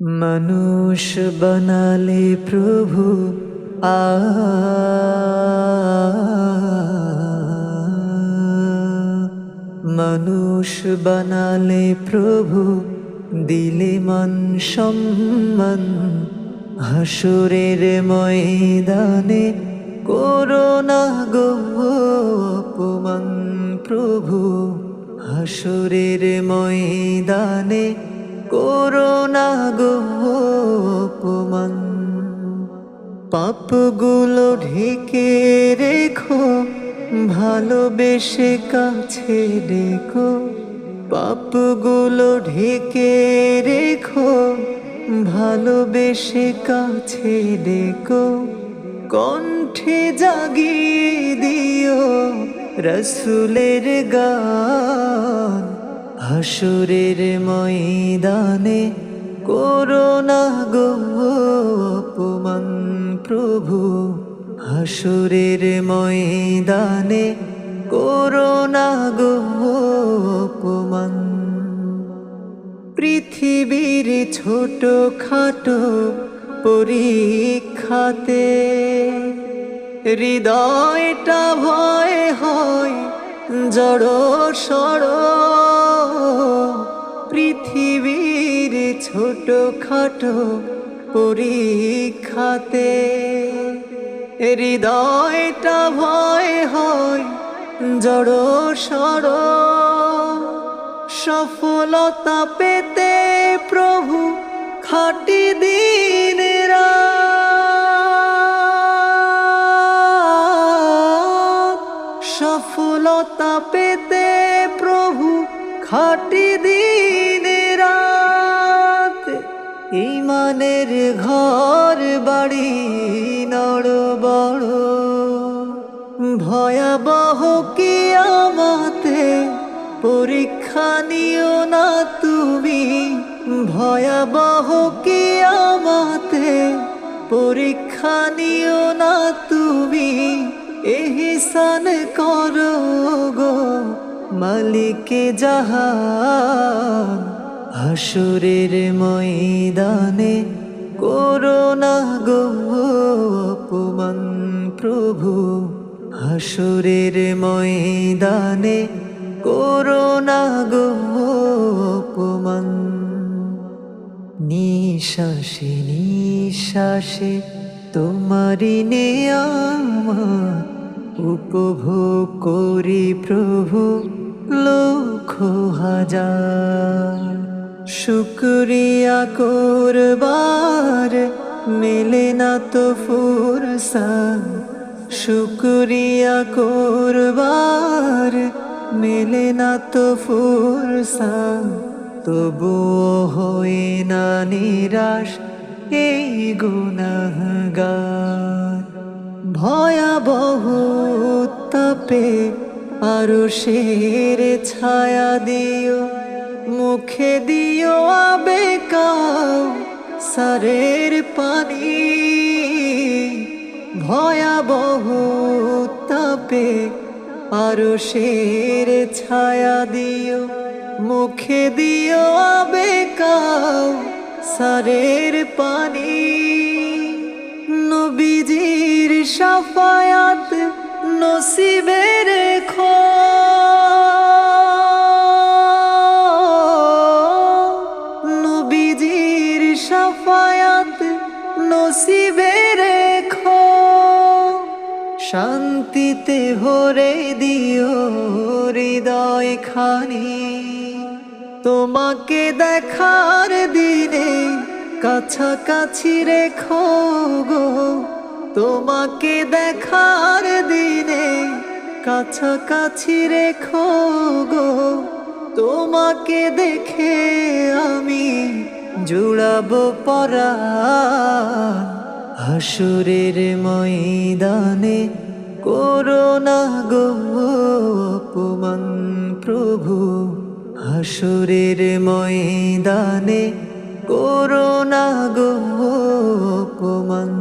মানুষ বানালে প্রভু আ মানুষ বানালে প্রভু দিলে মান সম্মান। হাসুরের ময়দানে করোনা গো প্রভু। হাসুরের ময়দানে করোনা গো অপমান। পাপগুলো ঢেকে রেখো, ভালোবেসে কাছে ডেকো। পাপগুলো ঢেকে রেখো, ভালোবেসে কাছে ডেকো। কণ্ঠে জাগিয়ে দিও রসুলের গান। হাসুরের ময়দানে করোনা গো অপমান, প্রভু। হাসুরের ময়দানে করোনা গো অপমান। পৃথিবীর ছোট খাটো পরীক্ষাতে হৃদয়টা ভয় হয় জড় সড় পৃথিবীর ছোট খাটো পরীক্ষাতে। হৃদয়টা ভয় হয়, জড় সড় সফলতা পেতে প্রভু খাটি দিন সফলতা পেতে প্রভু খাটি দিন রাত ইমানের ঘর বাড়ি নড় বড়। ভয়াবহ কি আমাতে পরীক্ষা নিও না তুমি। ভয়াবহ কি আমাতে পরীক্ষা নিও না তুমি। এহিসান করো গো মালিকে জাহান। হাসুরের ময়দানে করোনা গো অপমান প্রভু। হাসুরের ময়দানে করোনা গো অপমান। নিঃশ্বাসে নিঃশ্বাসে তোমারি নেয়ামা উপভোগ করি প্রভু, লক্ষ হাজার। শুক্রিয়া করবার মেলে না তো ফুরসা শুক্রিয়া করবার মেলে না তো ফুরসা তবুও হয়ে না নিরাশ এই গুণাগার ভয়াবহ তাপে আরও শের ছায়া দিও, মুখে দিও আবে কাউ সারের পানি। ভয়াবহ তাপে আরও শের ছায়া দিও, মুখে দিও আবে কাউ সারের পানি। নবীজির সাফায়াত নসিবে রেখো। নবীজির সাফায়াত নসিবে রেখো। শান্তিতে ভরে দিও হৃদয় খানি। তোমাকে দেখার দিনে কাছাকাছি রেখো গো। তোমাকে দেখার দিনে কাছাকাছি রেখো গো। তোমাকে দেখে আমি জুড়াবো পরা হাসুরের ময়দানে করোনা গো অপমান প্রভু। হাসুরের ময়দানে করোনা গো অপমান